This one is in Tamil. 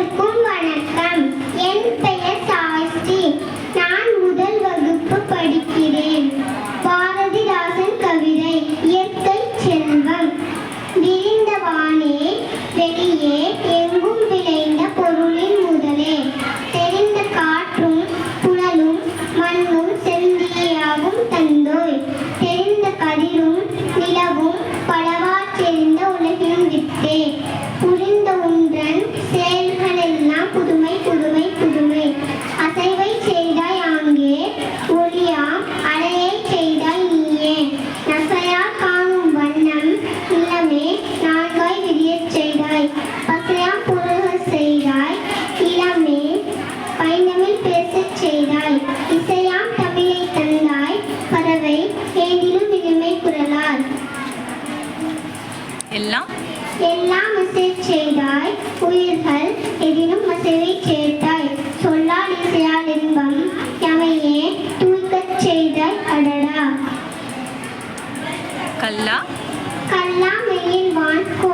அனைவருக்கும் வணக்கம். என் பெயர் சாஸ்தி நான் முதல் வகுப்பு படிக்கிறேன். பாரதிதாசன் கவிதை இயற்கை செல்வம். விரிந்த வானே வெளியே எங்கும் விளைந்த பொருளின் முதலே. தெரிந்த காற்றும் புனலும் மண்ணும் செந்தியாகும் தந்தோய். தெரிந்த கதிரும் நிலவும் பலவா தெரிந்த உலகின் விட்டே எல்லாம்? எல்லாம் அசைச் செய்தாய் உயிர்கள் எதிலும் அசைவை சேர்த்தாய் சொல்லால் இசையால் இன்பம் எமையே தூய்க்கச் செய்தாய் அடடா. கல்லா? கல்லாமையின் வான்கோழி உறவுகள்